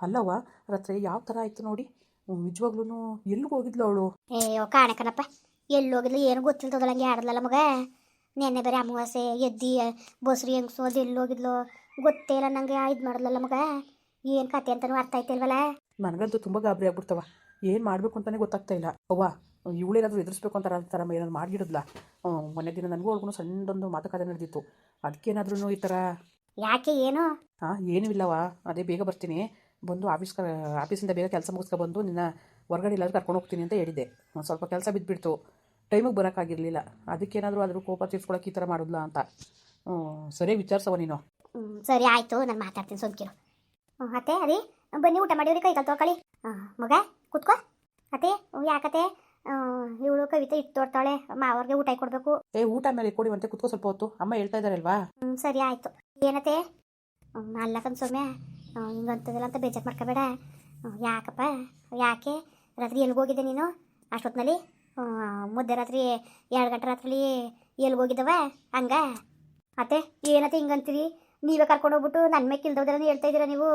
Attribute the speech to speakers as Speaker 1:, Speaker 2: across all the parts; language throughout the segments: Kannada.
Speaker 1: ಅಲ್ಲವ್ವ ರಾತ್ರಿ ಯಾವ ಥರ ಆಯಿತು ನೋಡಿ. ನಿಜವಾಗ್ಲೂ ಎಲ್ಲಿಗೆ ಹೋಗಿದ್ಲು ಅವಳು?
Speaker 2: ಏಯೋ ಕಾಣಕನಪ್ಪ ಎಲ್ಲಿ ಹೋಗಿದ್ಲು ಏನು ಹಂಗೆ ಆಡದ್ಲಲ್ಲ ಮಗ. ನೆನ್ನೆ ಬೇರೆ ಅಮಾವಾಸ್ಯೆ ಎದ್ದಿ ಬಸ್ರಿ ಹೆಂಗಸು ಅದು ಎಲ್ಲಿ ಹೋಗಿದ್ಲು? ಗೊತ್ತೇ ಇಲ್ಲ ನಂಗೆ ಇದು ಮಾಡಲ್ಲ ಮಗ. ಏನು ಕತೆ ಅಂತನೂ ಅರ್ಥ ಆಯ್ತಿಲ್ವಲ್ಲ
Speaker 1: ನನಗಂತೂ ತುಂಬ ಗಾಬರಿ ಆಗ್ಬಿಡ್ತವ ಏನು ಮಾಡಬೇಕು ಅಂತಲೇ ಗೊತ್ತಾಗ್ತಾ ಇಲ್ಲ. ಅವ್ವ ಇವಳೇನಾದರೂ ಎದುರಿಸ್ಬೇಕು ಅಂತ ಥರ ಏನಾದ್ರು ಮಾಡಿಗಿಡದ್ಲ? ಮೊನ್ನೆ ದಿನ ನನಗೂ ಅವ್ರಿಗೂ ಸಣ್ಣದೊಂದು ಮಾತುಕತೆ ನಡೆದಿತ್ತು. ಅದಕ್ಕೇನಾದ್ರೂ ಈ ಥರ
Speaker 2: ಯಾಕೆ ಏನು?
Speaker 1: ಹಾಂ ಏನೂ ಇಲ್ಲವ ಅದೇ ಬೇಗ ಬರ್ತೀನಿ. ಬಂದು ಆಫೀಸ್ ಆಫೀಸಿಂದ ಬೇಗ ಕೆಲಸ ಮುಗಿಸ್ಕೊ ಬಂದು ನಿನ್ನ ಹೊರಗಡೆ ಎಲ್ಲಾದ್ರೂ ಕರ್ಕೊಂಡು ಹೋಗ್ತೀನಿ ಅಂತ ಹೇಳಿದ್ದೆ. ಒಂದು ಸ್ವಲ್ಪ ಕೆಲಸ ಬಿದ್ದುಬಿಡ್ತು ಟೈಮಿಗೆ ಬರೋಕ್ಕಾಗಿರಲಿಲ್ಲ ಅದಕ್ಕೇನಾದರೂ ಅದ್ರ ಕೋಪ ತೀರ್ಸ್ಕೊಳಕ್ಕೆ ಈ ಥರ ಮಾಡಿದ್ಲಾ ಅಂತ. ಹ್ಞೂ ಸರಿ ವಿಚಾರಿಸವ ನೀನು.
Speaker 2: ಸರಿ ಆಯಿತು. ನಾನು ಮಾತಾಡ್ತೀನಿ ಸೋಂಕಿರು ಅತ್ತೆ ಅದೇ ಬನ್ನಿ ಊಟ ಮಾಡಿವ್ರಿ ಕೈ ಕಲ್ ತೊಗೊಳ್ಳಿ ಮಗ ಕುತ್ಕೋ. ಅತ್ತೆ ಯಾಕತ್ತೆ? ಇವಳು ಕವಿತೆ ಇಟ್ಟು ಅಮ್ಮ ಮಾವರ್ಗೆ ಊಟ ಕೊಡಬೇಕು.
Speaker 1: ಏ ಊಟ ಮೇಲೆ ಕೊಡಿ ಅಂತ ಕುತ್ಕೋ ಸ್ವಲ್ಪ ಹೊತ್ತು. ಅಮ್ಮ ಹೇಳ್ತಾ ಇದಾರಲ್ವಾ
Speaker 2: ಹ್ಞೂ ಸರಿ ಆಯಿತು. ಏನತೆ ಅಲ್ಲ ಕಣ್ ಸೌಮ್ಯ ಹಿಂಗಂತದಲ್ಲ ಅಂತ ಬೇಜಾರು ಮಾಡ್ಕೋಬೇಡ. ಯಾಕಪ್ಪ? ಯಾಕೆ? ರಾತ್ರಿ ಎಲ್ಲಿಗೆ ಹೋಗಿದ್ದೆ ನೀನು? ಅಷ್ಟೊತ್ತಿನಲ್ಲಿ ಮುದ್ದೆ ರಾತ್ರಿ ಎರಡು ಗಂಟೆ ರಾತ್ರಿ ಎಲ್ಲಿ ಹೋಗಿದ್ದವ? ಹಂಗ? ಅತ್ತೆ ಏನತ್ತೆ ಹಿಂಗಂತೀರಿ? ನೀವೇ ಕರ್ಕೊಂಡು ಹೋಗ್ಬಿಟ್ಟು ನನ್ನ ಮೇಲೆ ಕಿಲ್ದೋದಲ್ಲ ಹೇಳ್ತಾ ಇದ್ದೀರಾ ನೀವು?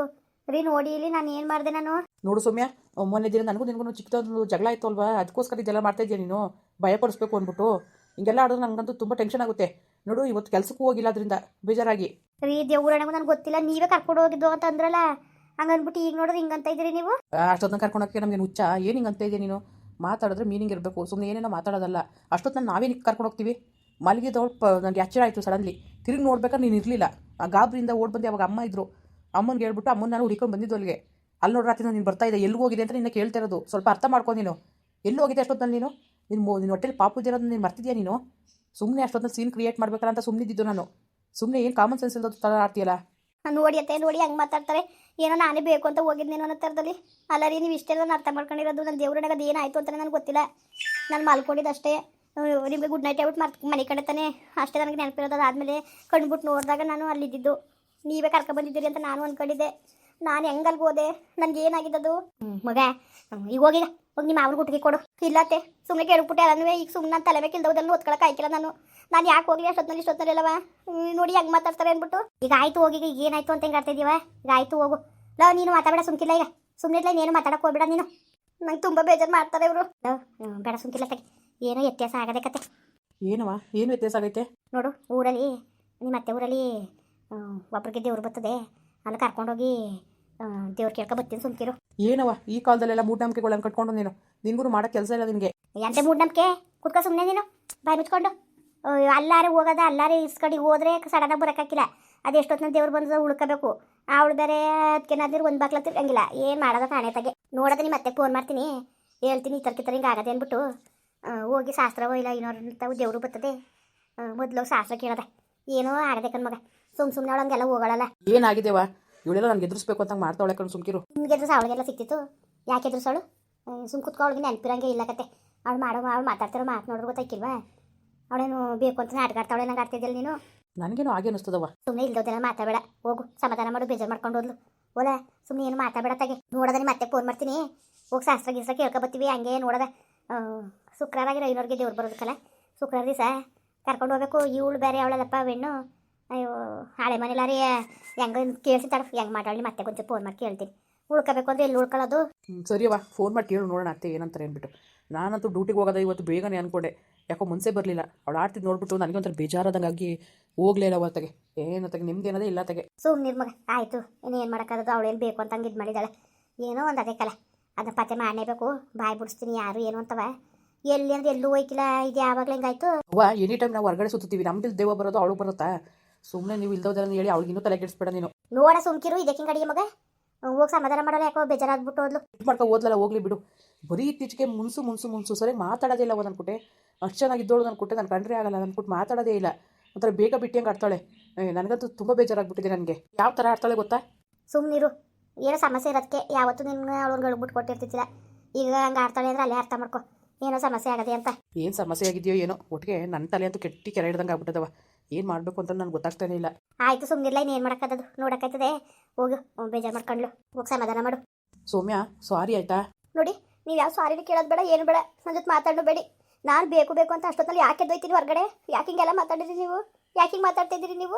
Speaker 2: ರೀ ನೋಡಿ ಇಲ್ಲಿ ನಾನು ಏನು ಮಾಡಿದೆ ನಾನು?
Speaker 1: ನೋಡು ಸೌಮ್ಯ ಮೊನ್ನೆ ದಿನ ನನಗೂ ನಿನಗೂ ಚಿಕ್ಕದೊಂದು ಜಗಳ ಆಯ್ತು ಅಲ್ವಾ ಅದಕ್ಕೋಸ್ಕರ ಇದೆಲ್ಲ ಮಾಡ್ತಾ ಇದೆಯಾ ನೀನು? ಭಯ ಪಡಿಸ್ಬೇಕು ಅಂದ್ಬಿಟ್ಟು. ಹಿಂಗೆಲ್ಲ ಆಡೋದು ನನಗಂತೂ ತುಂಬ ಟೆನ್ಷನ್ ಆಗುತ್ತೆ. ನೋಡು ಇವತ್ತು ಕೆಲಸಕ್ಕೂ ಹೋಗಿಲ್ಲ ಅದರಿಂದ ಬೇಜಾರಾಗಿ.
Speaker 2: ರೀ ದೇವ್ರಣಗೂ ನನಗೆ ಗೊತ್ತಿಲ್ಲ ನೀವೇ ಕರ್ಕೊಂಡು ಹೋಗಿದ್ದು ಅಂತ ಅಂದ್ರಲ್ಲ? ಹಂಗನ್ಬಿಟ್ಟು ಈಗ ನೋಡಿದ್ರೆ ಹಿಂಗಂತ ಇದ್ದೀರಿ ನೀವು?
Speaker 1: ಅಷ್ಟೊತ್ತನ ಕರ್ಕೊಂಡೋಗಿ ನಮಗೆ ಹುಚ್ಚ? ಏನು ಹಿಂಗೆ ಅಂತ ಇದೆಯಾ ನೀನು? ಮಾತಾಡಿದ್ರೆ ಮೀನಿಂಗ್ ಇರಬೇಕು. ಸುಮ್ಮನೆ ಏನೇನೋ ಮಾತಾಡೋದಲ್ಲ. ಅಷ್ಟೊತ್ತು ನಾವೇನಿಗೆ ಕರ್ಕೊಂಡು ಹೋಗ್ತೀವಿ? ಮಲಗಿದವಳು ಪ ನನಗೆ ಎಚ್ಚರ ಆಯಿತು ಸಡನ್ಲಿ ತಿರುಗಿ ನೋಡ್ಬೇಕಾದ್ರೆ ನೀನು ಇರಲಿಲ್ಲ. ಆ ಗಾಬರಿಯಿಂದ ಓಡ್ ಬಂದು ಅವಾಗ ಅಮ್ಮ ಇದ್ರು. ಅಮ್ಮನಿಗೆ ಹೇಳ್ಬಿಟ್ಟು ಅಮ್ಮನ ನಾನು ಹುಡ್ಕೊಂಡು ಬಂದಿದ್ದು ಅಲ್ಲಿಗೆ ಅಲ್ಲಿ ನೋಡ್ರಿ ರಾತ್ರಿ ನೀನು ಬರ್ತಾ ಇದೆ ಎಲ್ಲಿ ಹೋಗಿದೆ ಅಂತ ನಿನ್ನ ಕೇಳ್ತಾ ಇರೋದು. ಸ್ವಲ್ಪ ಅರ್ಥ ಮಾಡ್ಕೊ ನೀನು. ಎಲ್ಲಿ ಹೋಗಿದೆ ಅಷ್ಟೊತ್ತಲ್ಲಿ ನೀನು? ನಿನ್ನ ನಿನ್ನ ಹೊಟ್ಟೆಲಿ ಪಾಪು ಇರೋದು ನೀನು ಮರ್ತಿದ್ಯಾ ನೀನು? ಸುಮ್ಮನೆ ಅಷ್ಟೊತ್ತಲ್ಲಿ ಸೀನ್ ಕ್ರಿಯೇಟ್ ಮಾಡ್ಬೇಕಲ್ಲ ಅಂತ ಸುಮ್ಮನಿದ್ದು ನಾನು. ಸುಮ್ಮನೆ ಏನು ಕಾಮನ್ ಸೆನ್ಸ್ ಇಲ್ಲದ ಥರ ಆಡ್ತೀಯಲ್ಲ?
Speaker 2: ನೋಡಿ ಅತ್ತೆ, ನೋಡಿ ಹಂಗೆ ಮಾತಾಡ್ತಾರೆ. ಏನೋ ನಾನೇ ಬೇಕು ಅಂತ ಹೋಗಿದ್ನೇನೋ ಅನ್ನೋ ಥರದಲ್ಲಿ. ಅಲ್ಲ ರೀ, ನೀವು ಇಷ್ಟೆಲ್ಲ ನಾನು ಅರ್ಥ ಮಾಡ್ಕೊಂಡಿರೋದು ನನ್ನ ದೇವ್ರನಾಗ ಅದು ಏನಾಯಿತು ಅಂತ ನನಗೆ ಗೊತ್ತಿಲ್ಲ. ನಾನು ಮಲ್ಕೊಂಡಿದ್ದು ಅಷ್ಟೇ. ನಿಮಗೆ ಗುಡ್ ನೈಟ್ ಹೇಳ್ಬಿಟ್ಟು ಮರ್ತ್ ಮನೆ ಕಡೆ ತಾನೆ. ಅಷ್ಟೇ ನನಗೆ ನೆನಪಿರೋದು ಅದಾದಮೇಲೆ ಕಣ್ಬಿಟ್ಟು ನೋಡಿದಾಗ ನಾನು ಅಲ್ಲಿದ್ದಿದ್ದು. ನೀವೇ ಕರ್ಕೊಂಡ್ಬಂದಿದ್ದೀರಿ ಅಂತ ನಾನು ಅಂದ್ಕೊಂಡಿದ್ದೆ ನಾನು ಹೆಂಗಲ್ಗೆ ಹೋದೆ? ನನಗೆ ಏನಾಗಿದ್ದದು? ಮಗ ಈಗ ಹೋಗಿ ಹೋಗಿ ನಿಮ್ಮ ಅವ್ರಿಗೆ ಗುಟ್ಟಿಗೆ ಕೊಡು. ಇಲ್ಲತ್ತೆ ಸುಮ್ಮನೆ ಕೇಳ್ಬಿಟ್ಟೆ ಎಲ್ಲನೂ ಈಗ ಸುಮ್ಮನೆ ನಾನು ತಲೆ ಮೇಲೆ ಕಿಲ್ದವುದನ್ನು ಓದ್ಕೊಳಕ್ಕೆ ಆಯ್ಕಿಲ್ಲ ನಾನು. ನಾನು ಯಾಕೆ ಹೋಗಿ ಅಷ್ಟೊತ್ತಲ್ಲಿ ಇಷ್ಟೊತ್ತಲ್ಲಿ ಅಲ್ಲವ? ನೋಡಿ ಹೆಂಗೆ ಮಾತಾಡ್ತಾರೆ ಅಂದ್ಬಿಟ್ಟು. ಈಗ ಆಯ್ತು ಹೋಗಿ ಈಗ ಏನಾಯ್ತು ಅಂತ ಹೆಂಗೆ ಅರ್ತಿದೀವ ಈಗ ಆಯ್ತು ಹೋಗು. ಲವ್ ನೀನು ಮಾತಾಡಬೇಡ ಸುಮ್ಕಿಲ್ಲ ಈಗ. ಸುಮ್ಮನೆ ಇಲ್ಲ ನೀನು ಮಾತಾಡಕ್ಕೆ ಹೋಗ್ಬೇಡ ನೀನು. ನಂಗೆ ತುಂಬ ಬೇಜಾರು ಮಾಡ್ತಾರೆ ಇವರು. ಬೇಡ ಸುಮ್ಕಿಲ್ಲ ತಗೆ ಏನೋ ವ್ಯತ್ಯಾಸ ಆಗದೆ ಕತೆ
Speaker 1: ಏನವ ಏನು ವ್ಯತ್ಯಾಸ ಆಗೈತೆ?
Speaker 2: ನೋಡು ಊರಲ್ಲಿ ನಿಮ್ಮ ಅತ್ತೆ ಊರಲ್ಲಿ ಒಬ್ರಿಗೆ ದೇವ್ರು ಬರ್ತದೆ. ಅಲ್ಲಿ ಕರ್ಕೊಂಡೋಗಿ ದೇವ್ರು ಕೇಳ್ಕೊ ಬರ್ತೀನಿ ಸುಮ್ಕಿರು.
Speaker 1: ಏನವ ಈ ಕಾಲದಲ್ಲೆಲ್ಲ ಮೂಢನಂಬಿಕೆಗಳನ್ನು ಕಟ್ಕೊಂಡು ನೀನು? ನಿನ್ಗೂ ಮಾಡೋ ಕೆಲಸ ಇಲ್ಲ ನಿನಗೆ.
Speaker 2: ಎಂತ ಮೂಢನಂಬಿಕೆ ಕುತ್ಕೊ ಸುಮ್ಮನೆ ನೀನು. ಬಾಯ್ ಮುಚ್ಕೊಂಡು. ಅಲ್ಲಾರೆ ಹೋಗೋದ ಅಲ್ಲಾರೆ ಇಸ್ಕಡಿಗೆ ಹೋದ್ರೆ ಸಡನ್ನಾಗಿ ಬರೋಕ್ಕಾಗಿಲ್ಲ ಅದು ಎಷ್ಟೊತ್ತಿನ ದೇವ್ರು ಬಂದು ಉಳ್ಕೋಬೇಕು. ಅವಳು ಬೇರೆ ಅದಕ್ಕೆ ನಾದ್ರು ಒಂದು ಬಾಕ್ಲ ತಿರ್ಗಂಗಿಲ್ಲ. ಏನು ಮಾಡೋದ ಕಾಣೆ ತಗೆ. ನೋಡೋದ ನಿಮ್ಮ ಮತ್ತೆ ಫೋನ್ ಮಾಡ್ತೀನಿ. ಹೇಳ್ತೀನಿ ಈ ಥರ ಕಿತ್ತರ ಹಿಂಗೆ ಆಗದೆ ಅಂದ್ಬಿಟ್ಟು. ಹೋಗಿ ಶಾಸ್ತ್ರವೋ ಇಲ್ಲ ಇನ್ನೋರು ದೇವರು ಬರ್ತದೆ. ಮೊದಲು ಶಾಸ್ತ್ರ ಕೇಳದ. ಏನೋ ಆಗದೆ ಕಣ್ಮಗ ಸುಮ್ ಸುಮ್ಮನೆ ಅವಳಂಗೆಲ್ಲ ಹೋಗಳಲ್ಲ.
Speaker 1: ಏನಾಗಿದೆವ ಇವಳೆಲ್ಲ ನನ್ಗೆ ಎದುರಿಸ್ಬೇಕು ಅಂತ ಮಾಡ್ತಾವಳೆ ಕಣ್ ಸುಮ್ಕಿರು.
Speaker 2: ನಿಮ್ಗೆ ಎದುರು ಅವಳಿಗೆಲ್ಲ ಸಿಕ್ತಿತ್ತು? ಯಾಕೆ ಎದುರಿಸೋಳು? ಸುಮ್ ಕುತ್ಕೊ ಅವಳಿಗೆ ನೆನಪಿರಂಗೆ ಇಲ್ಲ ಕತೆ. ಅವಳು ಮಾಡೋ ಅವಳು ಮಾತಾಡ್ತಿರೋ ಮಾತು ನೋಡ್ರು ಗೊತ್ತಾಕಿಲ್ವಾ ಅವಳೇನು ಬೇಕು ಅಂತ ನಾಟಕ ಆಡ್ತಾವಳೆ ನಂಗೆ ಆಡ್ತಿದ್ದಿಲ್ಲ ನೀನು?
Speaker 1: ನನಗೇನು ಹಾಗೆ ಅನಿಸ್ತದವ
Speaker 2: ಸುಮ್ಮನೆ ಇಲ್ದೋದೆಲ್ಲ ಮಾತಾಡಬೇಡ. ಹೋಗು ಸಮಾಧಾನ ಮಾಡು ಬೇಜಾರು ಮಾಡ್ಕೊಂಡು ಹೋದ್ಲು. ಓಲ ಸುಮ್ಮನೆ ಏನು ಮಾತಾಡಬೇಡ ತಗೆ. ನೋಡೋದನ್ನ ಮತ್ತೆ ಫೋನ್ ಮಾಡ್ತೀನಿ. ಹೋಗಿ ಶಾಸ್ತ್ರ ಗೀಸ್ತ್ರ ಕೇಳ್ಕೊಬತ್ತೀವಿ ಹಂಗೆ ನೋಡೋದ. ಶುಕ್ರವಾರ ಆಗಿರೋ ಐನೂರಿಗೆ ದೇವ್ರು ಬರೋದಕ್ಕಲ್ಲ. ಶುಕ್ರವಾರ ದಿವಸ ಕರ್ಕೊಂಡು ಹೋಗ್ಬೇಕು. ಇವಳು ಬೇರೆ ಅವಳಲ್ಲಪ್ಪ ಹೆಣ್ಣು. ಅಯ್ಯೋ ಹಳೆ ಮನೇಲಾರಿ ಹೆಂಗ ಕೇಳ್ಸಿತಾಳ ಹೆಂಗೆ ಮಾತಾಡಲಿ ಮತ್ತೆ ಕೊಂಚ ಫೋನ್ ಮಾಡಿ ಕೇಳ್ತೀನಿ. ಉಳ್ಕೋಬೇಕು ಅಂದ್ರೆ ಎಲ್ಲಿ ಉಳ್ಕೊಳ್ಳೋದು?
Speaker 1: ಸರಿ ಅವ ಫೋನ್ ಮಾಡಿ ಕೇಳು ನೋಡೋಣ ಅತ್ತೆ ಏನಂತಾರೆ ಅಂದ್ಬಿಟ್ಟು. ನಾನಂತೂ ಡ್ಯೂಟಿಗೆ ಹೋಗೋದ ಇವತ್ತು ಬೇಗನೆ ಅಂದ್ಕೊಂಡೆ ಯಾಕೋ ಮುಂಚೆ ಬರಲಿಲ್ಲ. ಅವಳು ಆಡ್ತಿದ್ದು ನೋಡ್ಬಿಟ್ಟು ನನಗೆ ಒಂಥರ ಬೇಜಾರಾದಂಗಾಗಿ ಹೋಗ್ಲೇ ಇಲ್ಲ ಅವತ್ತಗೆ ಏನತ್ತಾಗೆ ನಿಮ್ದು ಏನದೇ ಇಲ್ಲ ತಗೆ
Speaker 2: ಸುಮ್ಮನೆ ಮಗ. ಆಯಿತು ಇನ್ನೇನು ಮಾಡೋಕ್ಕಾಗದು? ಏನು ಬೇಕು ಅಂತ ಹಂಗೆ ಇದು ಮಾಡಿದ್ದಾಳೆ ಏನೋ ಒಂದು ಅದೇ ಕಲೆ. ಅದನ್ನ ಪತ್ತೆ ಮಾಡಲೇಬೇಕು. ಬಾಯಿ ಬಿಡಿಸ್ತೀನಿ ಯಾರು ಏನು ಅಂತವ. ಎಲ್ಲಿ ಅಂದ್ರೆ ಎಲ್ಲೂ ಹೋಯ್ಕಿಲ್ಲ ಇದು ಯಾವಾಗಲೇ ಹಿಂಗಾಯ್ತು?
Speaker 1: ಅವ್ವ ಎನಿ ಟೈಮ್ ನಾವು ಹೊರಗಡೆ ಸುತ್ತೀವಿ ನಮ್ದಿಲ್ ದೇವ ಬರೋದು ಅವಳು ಬರುತ್ತಾ? ಸುಮ್ಮನೆ ನೀವು ಇಲ್ದೋದನ್ನ ಹೇಳಿ ಅವಳಿಗೆ ಇನ್ನೂ ತಲೆ ಕೆಡಿಸ್ಬೇಡ ನೀನು.
Speaker 2: ನೋಡ ಸುಮ್ಕಿರು ಇದಕ್ಕೆ ಅಡಿಗೆ ಮಗ? ಹೋಗ್ ಸಮಾಧಾನ ಮಾಡೋಲ್ಲ ಯಾಕೋ ಬೇಜಾರಾಗ್ಬಿಟ್ಟು ಹೋದ್ಲು.
Speaker 1: ಇದು ಮಾಡ್ಕೊ ಓದ್ಲಲ್ಲ ಹೋಗ್ಲಿ ಬಿಡು. ಬರೀ ಇತ್ತೀಚೆಗೆ ಮುನ್ಸು ಮುನ್ಸು ಮುನ್ಸು ಸರಿ ಮಾತಾಡೋದೇ ಇಲ್ಲ ಅನ್ಕೊಟ್ಟೆ ಅಷ್ಟು ಚೆನ್ನಾಗಿದ್ದೋಳು ಅನ್ಕೊಟ್ಟೆ ನಾನು ಕಂಡ್ರೆ ಆಗಲ್ಲ ಅನ್ಕೊಟ್ಟು ಮಾತಾಡೋದೇ ಇಲ್ಲ. ಒಂಥರ ಬೇಗ ಬಿಟ್ಟು ಹಂಗೆ ಆಡ್ತಾಳೆ. ನನಗಂತೂ ತುಂಬ ಬೇಜಾರಾಗ್ಬಿಟ್ಟಿದೆ ನನಗೆ. ಯಾವ ಥರ ಆಡ್ತಾಳೆ ಗೊತ್ತಾ?
Speaker 2: ಸುಮ್ಮನಿರು ಏನೋ ಸಮಸ್ಯೆ ಇರೋದಕ್ಕೆ ಯಾವತ್ತೂ ನಿನ್ನ ಅವಳು ಹೇಳ್ಬಿಟ್ಟು ಕೊಟ್ಟಿರ್ತಿದ್ದಿಲ್ಲ. ಈಗ ಹಂಗೆ ಆಡ್ತಾಳೆ ಅಂದ್ರೆ ಅಲ್ಲೇ ಅರ್ಥ ಮಾಡ್ಕೊ. ಏನೋ ಸಮಸ್ಯೆ ಆಗದೆ ಅಂತ.
Speaker 1: ಏನು ಸಮಸ್ಯೆ ಆಗಿದೆಯೋ ಏನೋ ಒಟ್ಟಿಗೆ ನನ್ನ ತಲೆ ಅಂತೂ ಕೆಟ್ಟಿ ಕೆರೆ ಹಿಡ್ದಂಗೆ ಆಗ್ಬಿಟ್ಟದವ. ಏನು ಮಾಡಬೇಕು ಅಂತ ನನಗೆ ಗೊತ್ತಾಗ್ತಾನೆ ಇಲ್ಲ.
Speaker 2: ಆಯ್ತು ಸುಮ್ಮನಿಲ್ಲ ಇನ್ನೇನು ಮಾಡೋಕ್ಕದ್ದು ನೋಡೋಕ್ಕಾಯ್ತದೆ. ಹೋಗು ಬೇಜಾರು ಮಾಡ್ಕೊಂಡ್ಲು. ಹೋಗಿ ಸಮಾಧಾನ ಮಾಡು.
Speaker 1: ಸೌಮ್ಯ ಸಾರಿ ಆಯ್ತಾ?
Speaker 2: ನೋಡಿ ನೀವು ಯಾವ ಸಾರಿನ ಕೇಳೋದು ಬೇಡ ಏನು ಬೇಡ. ನನ್ನ ಜೊತೆ ಮಾತಾಡೋ ಬೇಡಿ. ನಾನು ಬೇಕು ಬೇಕು ಅಂತ ಅಷ್ಟೊತ್ತಲ್ಲಿ ಯಾಕೆ ದೊಯ್ತೀನಿ ಹೊರಗಡೆ? ಯಾಕೆ ಹಿಂಗೆಲ್ಲ ಮಾತಾಡಿದ್ರಿ ನೀವು? ಯಾಕೆ ಹಿಂಗೆ ಮಾತಾಡ್ತಾ ಇದ್ದೀರಿ ನೀವು?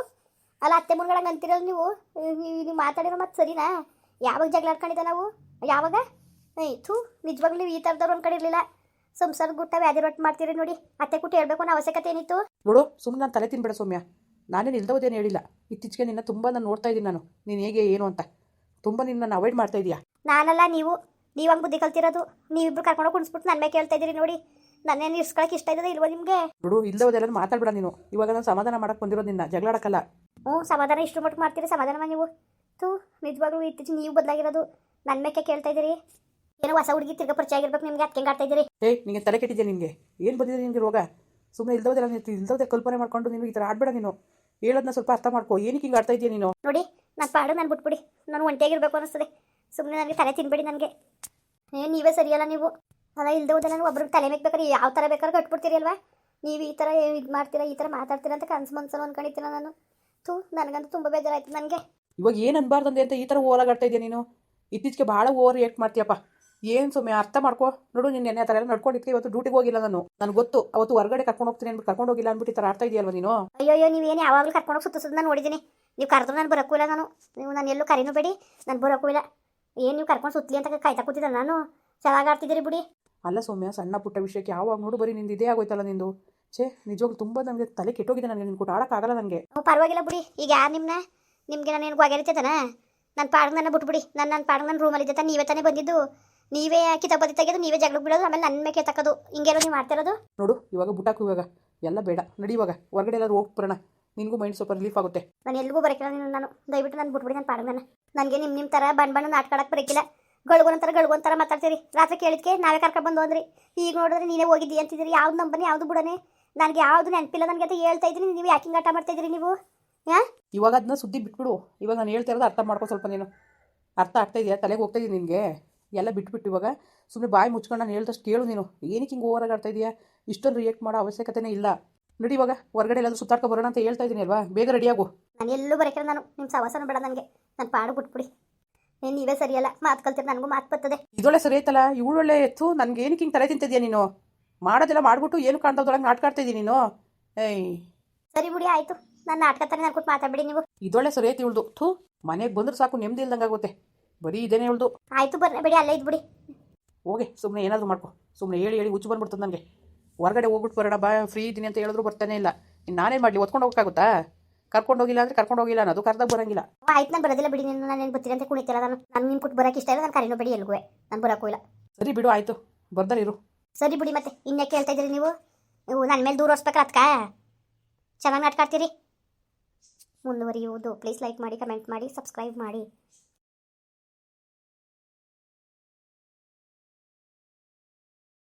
Speaker 2: ಅಲ್ಲ ಅತ್ತೆ ಮುನ್ಗಳಂಗೆ ಅಂತಿರಲ್ಲ ನೀವು? ನೀವು ಮಾತಾಡಿರೋ ಮತ್ತೆ ಸರಿನಾ? ಯಾವಾಗ ಜಗಳ ಆಡ್ಕೊಂಡಿದ್ದ ನಾವು? ಯಾವಾಗ? ಏಯ್ ಥೂ ನಿಜವಾಗ್ಲೂ ನೀವು ಈ ಥರದವ್ರು ಅನ್ಕೊಂಡಿರ್ಲಿಲ್ಲ ಸಂಸಾರ ಗುಟ್ಟ ವ್ಯಾಧಿ ರೊಟ್ಟು ಮಾಡ್ತೀರಿ ನೋಡಿ. ಅತ್ತೆ ಕುಟ್ಟಿ ಹೇಳ್ಬೇಕು ಅನ್ನೋ ಅವಶ್ಯಕತೆ ಏನಿತ್ತು?
Speaker 1: ನೋಡು ಸುಮ್ಮನೆ ನಾನು ತಲೆ ತಿನ್ಬೇಡ ಸೌಮ್ಯ. ನಾನೇನು ಇಲ್ದೋದೇನು ಹೇಳಿಲ್ಲ. ಇತ್ತೀಚೆಗೆ ನಿನ್ನ ತುಂಬ ನಾನು ನೋಡ್ತಾ ಇದ್ದೀನಿ ನಾನು. ನೀನು ಹೇಗೆ ಏನು ಅಂತ. ತುಂಬ ನಿನ್ನ ಅವಾಯ್ಡ್ ಮಾಡ್ತಾ ಇದೀಯಾ?
Speaker 2: ನಾನಲ್ಲ ನೀವು. ನೀವು ಹಂಗೆ ಬುದ್ಧಿ ಕಲ್ತಿರೋದು. ನೀವಿಬ್ರು ಕರ್ಕೊಂಡು ಕುಣಿಸ್ಬಿಟ್ಟು ನನ್ನ ಮೇಲೆ ಕೇಳ್ತಾ ಇದ್ದೀರಿ ನೋಡಿ. ನನ್ನೇನು ಇಸ್ಕೊಳಕ್ಕೆ ಇಷ್ಟ ಇದ್ದದ ಇಲ್ವ ನಿಮಗೆ?
Speaker 1: ನೋಡು ಇಲ್ದೋದೆಲ್ಲ ಮಾತಾಡ್ಬೇಡ ನೀನು. ಇವಾಗ ನಾನು ಸಮಾಧಾನ ಮಾಡಕ್ಕೆ ಬಂದಿರೋದು ನಿನ್ನ. ಜಗಳ ಆಡಕ್ಕಲ್ಲ
Speaker 2: ಹ್ಞೂ ಸಮಾಧಾನ ಇಷ್ಟು ಮಟ್ಟಿಗೆ ಮಾಡ್ತೀರಿ ಸಮಾಧಾನ ನೀವು. ತೂ ನಿಜವಾಗ್ಲೂ ಇತ್ತೀಚೆಗೆ ನೀವು ಬದಲಾಗಿರೋದು. ನನ್ನ ಮೇಲೆ ಕೇಳ್ತಾ ಇದ್ದೀರಿ. ಏನೋ ಹೊಸ ಹುಡುಗಿ ತಿರ್ಗ ಪರಿಚಯ ಆಗಿರ್ಬೇಕು ನಿಮಗೆ ಅದಕ್ಕೆ ಆಡ್ತಾ ಇದ್ದೀರಿ.
Speaker 1: ಏಯ್ ನಿಂಗೆ ತಲೆ ಕೆಟ್ಟಿದ್ಯಾ ನಿಮಗೆ ಏನು ಬಂದಿದೆ ನಿಮಗೆ ರೋಗ ಸುಮ್ಮನೆ ಇಲ್ದೋದೆಲ್ಲ ನೀನು ಇಲ್ದೋದೆ ಕಲ್ಪನೆ ಮಾಡ್ಕೊಂಡು ನೀನು ಈ ಥರ ಆಡಬೇಡ ನೀನು. ಹೇಳೋದನ್ನ ಸ್ವಲ್ಪ ಅರ್ಥ ಮಾಡ್ಕೋ. ಏನಕ್ಕೆ ಹಿಂಗೆ ಆಡ್ತಾ ಇದೆಯಾ ನೀನು?
Speaker 2: ನೋಡಿ ನಾನು ಪಾಡು ನಾನು ಬಿಟ್ಬಿಡಿ. ನಾನು ಒಂಟಿಯಾಗಿರ್ಬೇಕು ಅನಿಸ್ತದೆ ಸುಮ್ಮನೆ ನನಗೆ ತಲೆ ತಿನ್ಬೇಡಿ ನನಗೆ. ಏನು ನೀವೇ ಸರಿಯಲ್ಲ ನೀವು. ಅಲ್ಲ ಇಲ್ದೋದೆ ನಾನು ಒಬ್ರಿಗೆ ತಲೆ ಮೇಲೆ ಬೇಕಾದ್ರೆ ಯಾವ ಥರ ಬೇಕಾದ್ರೆ ಕಟ್ಬಿಡ್ತೀರಿ ಅಲ್ವಾ? ನೀವು ಈ ಥರ ಇದು ಮಾಡ್ತೀರಾ ಈ ಥರ ಮಾತಾಡ್ತೀರಾ ಅಂತ ಕನ್ಸು ಮನ್ಸಲ್ಲಿ ಅನ್ಕೊಂಡಿದ್ದೀರ ನಾನು. ಥೂ ನನಗಂತೂ ತುಂಬ ಬೇಜಾರಾಯ್ತು ನನಗೆ.
Speaker 1: ಇವಾಗ ಏನು ಅನ್ಬಾರ್ದಂದೆ ಅಂತ ಈ ಥರ ಓಲಾಗಾಡ್ತಾ ಇದೆಯಾ ನೀನು? ಇತ್ತೀಚೆಗೆ ಭಾಳ ಓವರ್ ರಿಯಾಕ್ಟ್ ಮಾಡ್ತೀಯಪ್ಪ. ಏನು ಸುಮ್ಮನೆ ಅರ್ಥ ಮಾಡ್ಕೋ. ನೋಡು ನೀನು ನೆನ್ನೆ ಆ ಥರ ಎಲ್ಲ ನಡ್ಕೊಂಡಿದ್ಕೆ ಇವತ್ತು ಡ್ಯೂಟಿಗೆ ಹೋಗಿಲ್ಲ ನಾನು. ನನಗೆ ಗೊತ್ತು ಅವತ್ತು ಹೊರಗಡೆ ಕರ್ಕೊಂಡು ಹೋಗ್ತೀನಿ ಅಂದ್ಬಿಟ್ಟು ಕರ್ಕೊಂಡು ಹೋಗಿಲ್ಲ ಅಂದ್ಬಿಟ್ಟು ಈ ಥರ ಅರ್ಥ ಇದೆಯಲ್ವ ನೀನು?
Speaker 2: ಅಯ್ಯೋ ಅಯ್ಯೋ ನೀವೇನು ಯಾವಾಗಲೂ ಕರ್ಕೊಂಡೋಗಿ ಸುತ್ತ ನಾನು ನೋಡಿದ್ದೀನಿ. ನೀವು ಕರೆದ್ರು ನಾನು ಬರೋಕ್ಕೂ ಇಲ್ಲ ನಾನು. ನೀವು ನಾನು ಎಲ್ಲೂ ಕರೀನೂ ಬೇಡಿ ನಾನು ಬರೋಕ್ಕೂ ಇಲ್ಲ. ಏನು ನೀವು ಕರ್ಕೊಂಡು ಸುತ್ತಲಿ ಅಂತ ಕಾಯ್ತಾ ಕೂತಿದ್ದ ನಾನು. ಚೆನ್ನಾಗಿ ಆಡ್ತಿದ್ದೀರಿ ಬಿಡಿ.
Speaker 1: ಅಲ್ಲ ಸೌಮ್ಯ ಸಣ್ಣ ಪುಟ್ಟ ವಿಷಯಕ್ಕೆ ಯಾವಾಗ ನೋಡು ಬರೀ ನಿಂದು ಇದೇ ಆಗೋಯ್ತಲ್ಲ ನಿಂದು. ಛೇ ನಿಜವಾಗ್ಲೂ ತುಂಬ ನನಗೆ ತಲೆ ಕೆಟ್ಟೋಗಿದೆ ನನಗೆ ನಿನ್ಗೆ ಕೊಟ್ಟು ಆಡೋಕ್ಕಾಗಲ್ಲ ನನಗೆ
Speaker 2: ಪರವಾಗಿಲ್ಲ ಬಿಡಿ. ಈಗ ಯಾರು ನಿಮ್ಮನ್ನ ನಿಮಗೆ ನಾನು ಏನು ಗೊಗೆರಿತೇತನ ನನ್ನ ಪಾಡಿಗೆ ನನ್ನ ಬಿಟ್ಬಿಡಿ. ನಾನು ನನ್ನ ಪಾಡಿಗೆ ನನ್ನ ರೂಮಲ್ಲಿ ಇದ್ದೆ ನೀವೇ ತಾನೇ ಬಂದಿದ್ದು. ನೀವೇ ಕಿತಾಬ್ ಬದಿ ತೆಗೆದು ನೀವೇ ಜಗಳಕ್ಕೆ ಬಿಡೋದು ಆಮೇಲೆ ನನ್ನ ಮೇಲೆ ತಕ್ಕೋದು. ಹಿಂಗೇನೋ ನೀವು ಮಾಡ್ತಿರೋದು
Speaker 1: ನೋಡು ಇವಾಗ ಬುಟಾಕು ಇವಾಗ. ಎಲ್ಲ ಬೇಡ ನಡಿ ಇವಾಗ. ಹೊರಗಡೆ ಎಲ್ಲರೂ ಹೋಗ್ಬರೋಣ ನಿನಗೂ ಮೈಂಡ್ ಸ್ವಲ್ಪ ರಿಲೀಫ್ ಆಗುತ್ತೆ.
Speaker 2: ನಾನು ಎಲ್ಲಿಗೂ ಬರೋಕಿಲ್ಲ ನೀನು ನಾನು. ದಯವಿಟ್ಟು ನಾನು ಬಿಟ್ಬಿಡಿ ನಾನು ಪಾಡಿಗೆ ನಾನು ನನಗೆ ನಿಮ್ಮ ನಿಮ್ಮ ಥರ ಬಣ್ಣ ಬಣ್ಣ ನಾಟ್ಕಾಡಕ್ಕೆ ಬರಕಿಲ್ಲ. ಗಳಿಗೊಂಥರ ಗಳಿಗೊಂಥರ ಮಾತಾಡ್ತೀರಿ. ರಾತ್ರಿ ಕೇಳಿದ್ಕೆ ನಾವೇ ಕರ್ಕೊಂಡು ಬಂದು ಅಂದ್ರಿ. ಈಗ ನೋಡಿದ್ರೆ ನೀನೇ ಹೋಗಿದ್ದಿ ಅಂತಿದ್ದೀರಿ. ಯಾವ್ದು ನಂಬನೇ ಯಾವುದು ಬಿಡನೆ? ನನಗೆ ಯಾವುದು ನೆನಪಿಲ್ಲ ನನಗೆ ಅಂತ ಹೇಳ್ತಾ ಇದ್ದೀನಿ ನೀವು ಯಾಕೆ ಹಿಂಗೆ ಆಟ ಮಾಡ್ತಾ ಇದ್ದೀರಿ ನೀವು? ಹಾಂ?
Speaker 1: ಇವಾಗ ಅದನ್ನ ಸುದ್ದಿ ಬಿಟ್ಬಿಡು. ಇವಾಗ ನಾನು ಹೇಳ್ತಾ ಇರೋದು ಅರ್ಥ ಮಾಡ್ಕೊ ಸ್ವಲ್ಪ ನೀನು. ಅರ್ಥ ಆಗ್ತಾ ಇದೆಯಾ? ತಲೆಗೆ ಹೋಗ್ತಾ ಇದ್ದೀನಿ ನಿನಗೆ? ಎಲ್ಲ ಬಿಟ್ಬಿಟ್ಟು ಇವಾಗ ಸುಮ್ಮನೆ ಬಾಯಿ ಮುಚ್ಕೊಂಡು ನಾನು ಹೇಳ್ದಷ್ಟು ಕೇಳು ನೀನು. ಏನಕ್ಕೆ ಹಿಂಗೆ ಓವರಾಗಿ ಆಡ್ತಾ ಇದೆಯಾ? ಇಷ್ಟೊಂದು ರಿಯಾಕ್ಟ್ ಮಾಡೋ ಅವಶ್ಯಕತೆನೇ ಇಲ್ಲ. ನಡಿ ಇವಾಗ ಹೊರಗಡೆ ಎಲ್ಲಾದರೂ ಸುತ್ತಾಡ್ಕೊ ಬರೋಣ ಅಂತ ಹೇಳ್ತಾ ಇದ್ದೀನಿ ಅಲ್ವಾ? ಬೇಗ ರೆಡಿಯಾಗು
Speaker 2: ನಾನು ಎಲ್ಲೂ ಬರೋಕೆ ನಾನು. ನಿಮ್ಮ ಸವಾಸನೂ ಬೇಡ ನನಗೆ. ನಾನು ಪಾಡು ಬಿಟ್ಬಿಡಿ. ನೀನು ನೀವೇ ಸರಿಯಲ್ಲ ಮಾತು ಕಲ್ತಿರ ನನಗೂ ಮಾತು ಬರ್ತದೆ.
Speaker 1: ಇದೊಳ್ಳೆ ಸರಿ ಐತಲ್ಲ? ಇವಳೊಳ್ಳೆ ಎತ್ತು. ನನಗೆ ಏನಕ್ಕೆ ಹಿಂಗೆ ತಲೆ ತಿಂತಿದ್ಯಾ ನೀನು? ಮಾಡೋದೆಲ್ಲ ಮಾಡ್ಬಿಟ್ಟು ಏನು ಕಾಣ್ದೊಳಗೆ ನಾಟ್ಕಾಡ್ತಾ ಇದ್ದೀನಿ ನೀನು? ಏಯ್.
Speaker 2: ಸರಿ ಬಿಡಿ ಆಯಿತು. ನನ್ನ ನಾಟಕ ತಾನೇ ನಾನು ಕೊಟ್ಟು ಮಾತಾಡ್ಬಿಡಿ ನೀವು.
Speaker 1: ಇದೊಳ್ಳೆ ಸರಿ ಐತಿ ಇವಳ್ದು. ಥೂ ಮನೆಗೆ ಬಂದ್ರೆ ಸಾಕು ನೆಮ್ಮದಿ ಇಲ್ದಂಗೆ ಆಗುತ್ತೆ. ಬರೀ ಇದೇನೇ ಹೇಳ್ದು.
Speaker 2: ಆಯ್ತು ಬರ್ರಿ ಬಿಡಿ ಅಲ್ಲೇ ಇದ್ಬಿಡಿ.
Speaker 1: ಹೋಗಿ ಸುಮ್ಮನೆ ಏನಾದರೂ ಮಾಡ್ಕೊ. ಸುಮ್ಮನೆ ಹೇಳಿ ಹೇಳಿ ಹುಚ್ಚು ಬಂದ್ಬಿಡ್ತದೆ ನನಗೆ. ಹೊರಗಡೆ ಹೋಗ್ಬಿಟ್ಟು ಬರೋಣ ಬಾ ಫ್ರೀ ಇದ್ದೀನಿ ಅಂತ ಹೇಳಿದ್ರು ಬರ್ತಾನೆ ಇಲ್ಲ. ಇನ್ನು ನಾನೇನು ಮಾಡಲಿ ಒತ್ಕೊಂಡು ಹೋಗೋಕ್ಕಾಗುತ್ತಾ? ಕರ್ಕೊಂಡು ಹೋಗಿಲ್ಲ ಅಂದರೆ ಕರ್ಕೊಂಡು ಹೋಗಿಲ್ಲ ಅನ್ನೋದು ಕರ್ದಾಗ ಬರೋಂಗಿಲ್ಲ.
Speaker 2: ಆಯ್ತು ನಾನು ಬರೋದಿಲ್ಲ ಬಿಡಿ ನೀನು ನಾನು ಏನು ಬರ್ತೀನಿ ಅಂತ ಕುಣಿತಿಲ್ಲ ನಾನು ನಾನು ನಿಮ್ಮ ಕೊಟ್ಟು ಬರೋಕೆ ಇಷ್ಟ ಇಲ್ಲ ನಾನು ಕರೀನೋ ಬಿಡಿ ಎಲ್ಗೂ. ನಾನು ಬರೋಕ್ಕೂ ಇಲ್ಲ.
Speaker 1: ಸರಿ ಬಿಡು ಆಯಿತು. ಬರ್ದಾರ ಇರು.
Speaker 2: ಸರಿ ಬಿಡಿ ಮತ್ತೆ ಇನ್ನೇ ಕೇಳ್ತಾ ಇದ್ದೀರಿ ನೀವು? ನೀವು ನನ್ನ ಮೇಲೆ ದೂರ ಹೊಸ್ಬೇಕಾ ಅದಕ್ಕೆ ಚೆನ್ನಾಗಿ ನಾಟ್ಕಾಡ್ತೀರಿ ಮುಂದುವರಿಯುವುದು. ಪ್ಲೀಸ್ ಲೈಕ್ ಮಾಡಿ ಕಮೆಂಟ್ ಮಾಡಿ ಸಬ್ಸ್ಕ್ರೈಬ್ ಮಾಡಿ.